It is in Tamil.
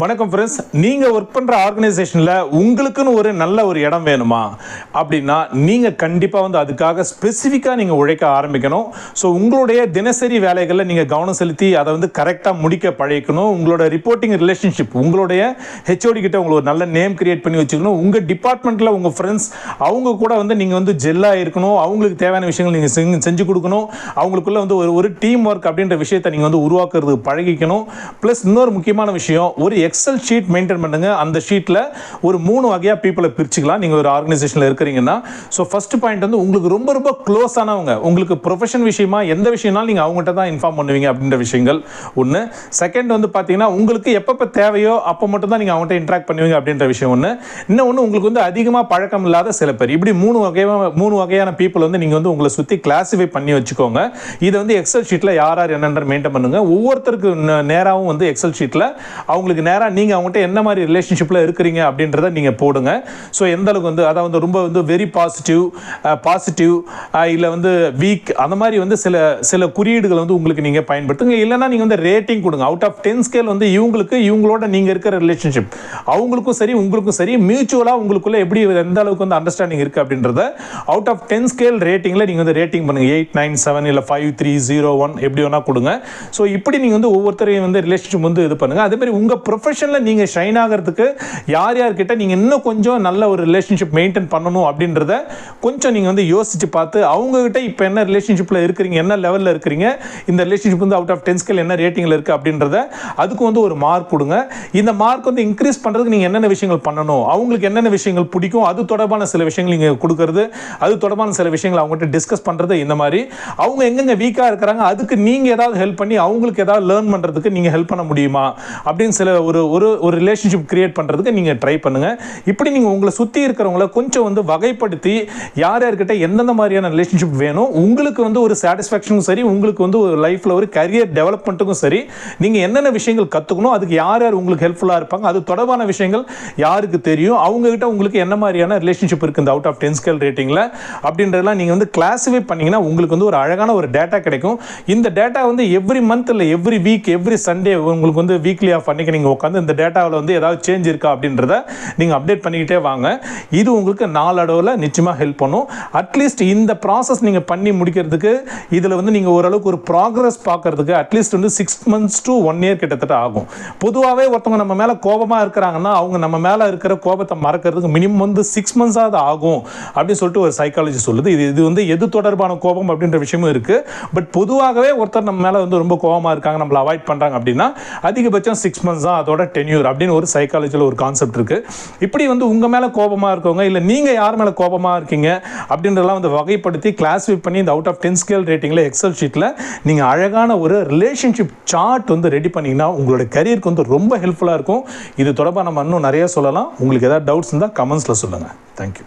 வணக்கம் ஃப்ரெண்ட்ஸ் நீங்கள் ஒர்க் பண்ணுற ஆர்கனைசேஷனில் உங்களுக்குன்னு ஒரு நல்ல ஒரு இடம் வேணுமா? அப்படின்னா நீங்கள் கண்டிப்பாக வந்து அதுக்காக ஸ்பெசிஃபிக்காக நீங்கள் உழைக்க ஆரம்பிக்கணும். ஸோ உங்களுடைய தினசரி வேலைகளில் நீங்கள் கவனம் செலுத்தி அதை வந்து கரெக்டாக முடிக்க பழகிக்கணும். உங்களோட ரிப்போர்ட்டிங் ரிலேஷன்ஷிப் உங்களுடைய ஹெச்ஓடி கிட்ட உங்களுக்கு ஒரு நல்ல நேம் கிரியேட் பண்ணி வச்சுக்கணும். உங்கள் டிபார்ட்மெண்ட்டில் உங்கள் ஃப்ரெண்ட்ஸ் அவங்க கூட வந்து நீங்கள் வந்து ஜெல்லாக இருக்கணும். அவங்களுக்கு தேவையான விஷயங்கள் நீங்கள் செஞ்சு செஞ்சு கொடுக்கணும். அவங்களுக்குள்ள வந்து ஒரு ஒரு டீம் ஒர்க் அப்படின்ற விஷயத்தை நீங்கள் வந்து உருவாக்குறது பழகிக்கணும். ப்ளஸ் இன்னொரு முக்கியமான விஷயம் ஒரு எக்ஸல் ஷீட் மெயின்டைன் பண்ணுங்க. அந்த ஷீட்டில் ஒரு மூணு வகையாக பீப்புளை பிரிச்சுக்கலாம். நீங்கள் ஒரு ஆர்கனைசேஷனில் இருக்கிறீங்கன்னா. ஸோ ஃபஸ்ட் பாயிண்ட் வந்து உங்களுக்கு ரொம்ப ரொம்ப க்ளோஸ் ஆனவங்க. உங்களுக்கு ப்ரொஃபஷன் விஷயமா எந்த விஷயம்னாலும் நீங்கள் அவங்ககிட்ட தான் இன்ஃபார்ம் பண்ணுவீங்க அப்படின்ற விஷயங்கள் ஒன்று செகண்ட் வந்து பார்த்தீங்கன்னா உங்களுக்கு எப்பப்போ தேவையோ அப்போ மட்டும் தான் நீங்கள் அவங்ககிட்ட இன்ட்ராக்ட் பண்ணுவீங்க அப்படின்ற விஷயம் ஒன்று இன்னொன்று உங்களுக்கு வந்து அதிகமாக பழக்கம் இல்லாத சில பேர். இப்படி மூணு வகையான மூணு வகையான பீப்புள் வந்து நீங்கள் வந்து உங்களை சுற்றி கிளாஸிஃபை பண்ணி வச்சுக்கோங்க. இதை வந்து எக்ஸல் ஷீட்டில் யார் யார் என்னென்ற மெயின்டைன் பண்ணுங்கள் ஒவ்வொருத்தருக்கு நேராகவும் வந்து எக்ஸல் ஷீட்டில் அவங்களுக்கு நேராக நீங்கள் அவங்ககிட்ட என்ன மாதிரி ரிலேஷன்ஷிப்பில் இருக்கிறீங்க அப்படின்றத நீங்கள் போடுங்க. ஸோ எந்த அளவுக்கு வந்து அதாவது ரொம்ப வந்து வெரி பாசிட்டிவ் பாசிட்டிவ் இல்லை வந்து வீக் அந்த மாதிரி வந்து சில சில குறியீடுகள் வந்து உங்களுக்கு நீங்கள் பயன்படுத்துங்க. இல்லைன்னா நீங்கள் வந்து ரேட்டிங் கொடுங்க. அவுட் ஆஃப் டென் ஸ்கேல் வந்து இவங்களுக்கு இவங்களோட நீங்கள் இருக்கிற ரிலேஷன்ஷிப் அவங்களுக்கும் சரி உங்களுக்கும் சரி மியூச்சுவலாக உங்களுக்குள்ளே எப்படி எந்த அளவுக்கு வந்து அண்டர்ஸ்டாண்டிங் இருக்குது அப்படின்றத அவுட் ஆஃப் டென் ஸ்கேல் ரேட்டிங்கில் நீங்கள் வந்து ரேட்டிங் பண்ணுங்கள் எயிட் நைன் செவன் இல்லை ஃபைவ் த்ரீ ஜீரோ ஒன் எப்படி வேணால் கொடுங்க. ஸோ இப்படி நீங்கள் வந்து ஒவ்வொருத்தரையும் வந்து ரிலேஷன்ஷிப் வந்து இது பண்ணுங்கள் அதே மாதிரி உங்கள் ப்ரொஃபஷனில் நீங்கள் ஷைன் ஆகிறதுக்கு யார் யார்கிட்ட நீங்கள் இன்னும் கொஞ்சம் நல்ல ஒரு ரிலேஷன்ஷிப் மெயின்டைன் பண்ணணும் அப்படின்றத கொஞ்சம் நீங்கள் வந்து யோசிச்சு பார்த்து அவங்ககிட்ட இப்போ என்ன ரிலேஷன்ஷிப்பில் இருக்கிறீங்க என்ன லெவலில் இருக்கிறீங்க இந்த ரிலேஷன்ஷிப் வந்து அவுட் ஆஃப் டென் ஸ்கேல் என்ன ரேட்டிங்கில் இருக்குது அப்படின்றத அதுக்கு வந்து ஒரு மார்க் கொடுங்க. இந்த மார்க் வந்து இன்க்ரீஸ் பண்ணுறதுக்கு நீங்கள் என்னென்ன விஷயங்கள் பண்ணணும் அவங்களுக்கு என்னென்ன விஷயங்கள் பிடிக்கும் அது தொடர்பான சில விஷயங்கள் நீங்கள் கொடுக்கறது அது தொடர்பான சில விஷயங்கள் அவங்ககிட்ட டிஸ்கஸ் பண்ணுறது இந்த மாதிரி. அவங்க எங்கெங்கே வீக்காக இருக்கிறாங்க அதுக்கு நீங்கள் ஏதாவது ஹெல்ப் பண்ணி அவங்களுக்கு ஏதாவது லேர்ன் பண்ணுறதுக்கு நீங்கள் ஹெல்ப் பண்ண முடியுமா? அப்படின்னு சில ஒரு ஒரு ஒரு ஒரு ரிலேஷன்ஷிப் கிரியேட் பண்ணுறதுக்கு நீங்கள் ட்ரை பண்ணுங்கள் இப்படி நீங்கள் உங்களை சுற்றி இருக்கிறவங்கள கொஞ்சம் வந்து வகைப்படுத்தி யார் யார்கிட்ட எந்தெந்த மாதிரியான ரிலேஷன்ஷிப் வேணும் உங்களுக்கு வந்து ஒரு சாட்டிஸ்ஃபேக்ஷனும் சரி உங்களுக்கு வந்து ஒரு லைஃப்பில் ஒரு கரியர் டெவலப்மெண்ட்டுக்கும் சரி நீங்கள் என்னென்ன விஷயங்கள் கற்றுக்கணும் அதுக்கு யார் யார் உங்களுக்கு ஹெல்ப்ஃபுல்லாக இருப்பாங்க அது தொடர்பான விஷயங்கள் யாருக்கு தெரியும் அவங்ககிட்ட உங்களுக்கு என்ன மாதிரியான ரிலேஷன்ஷிப் இருக்குது இந்த அவுட் ஆஃப் டென் ஸ்கேல் ரேட்டிங்கில் அப்படின்றதெல்லாம் நீங்கள் வந்து கிளாஸிஃபை பண்ணிங்கன்னா உங்களுக்கு வந்து ஒரு அழகான ஒரு டேட்டா கிடைக்கும். இந்த டேட்டா வந்து எவ்ரி மந்த் இல்லை எவ்ரி வீக் எவ்ரி சண்டே உங்களுக்கு வந்து வீக்லி ஆஃப் அன்னைக்கு நீங்கள் உட்காந்து இந்த டேட்டாவில் வந்து ஏதாவது சேஞ்ச் இருக்கா அப்படின்றத நீங்கள் அப்டேட் பண்ணிக்கிட்டே வாங்க. இது உங்களுக்கு நாளடவில் நிச்சயமாக ஹெல்ப் பண்ணும். அட்லீஸ்ட் இந்த ப்ராசஸ் நீங்கள் பண்ணி முடிக்கிறதுக்கு இதில் வந்து நீங்கள் ஓரளவுக்கு ஒரு ப்ராக்ரஸ் பார்க்கறதுக்கு அட்லீஸ்ட் வந்து six months to one year கிட்டத்தட்ட ஆகும். பொதுவாகவே ஒருத்தவங்க நம்ம மேலே கோபமாக இருக்கிறாங்கன்னா அவங்க நம்ம மேலே இருக்கிற கோபத்தை மறக்கிறதுக்கு மினிமம் வந்து சிக்ஸ் மந்த்ஸாவது ஆகும் அப்படின்னு சொல்லிட்டு ஒரு சைக்காலஜி சொல்லுது. இது இது வந்து எது தொடர்பான கோபம் அப்படின்ற விஷயமும் இருக்குது பட் பொதுவாகவே ஒருத்தர் நம்ம மேலே வந்து ரொம்ப கோபமாக இருக்காங்க நம்மளை அவாய்ட் பண்ணுறாங்க அப்படின்னா அதிகபட்சம் சிக்ஸ் மந்த்ஸ் தான். அதோட டென்யூர் அப்படின்னு ஒரு சைக்காலஜியில் ஒரு கான்செப்ட் இருக்குது இப்படி வந்து உங்கள் மேலே கோபமாக இருக்கவங்க இல்லை நீங்கள் யார் மேலே கோபமாக இருக்கீங்க அப்படின்றதெல்லாம் வந்து வகைப்படுத்தி கிளாஸிஃபை பண்ணி இந்த அவுட் ஆஃப் டென் ஸ்கேல் ரேட்டிங்கில் எக்ஸல் ஷீட்டில் நீங்கள் அழகான ஒரு ரிலேஷன்ஷிப் சார்ட் வந்து ரெடி பண்ணிங்கன்னா உங்களோட கரியருக்கு வந்து ரொம்ப ஹெல்ப்ஃபுல்லாக இருக்கும். இது தொடர்பாக நம்ம இன்னும் நிறைய சொல்லலாம். உங்களுக்கு ஏதாவது டவுட்ஸ் இருந்தால் கமெண்ட்ஸில் சொல்லுங்கள் தேங்க்யூ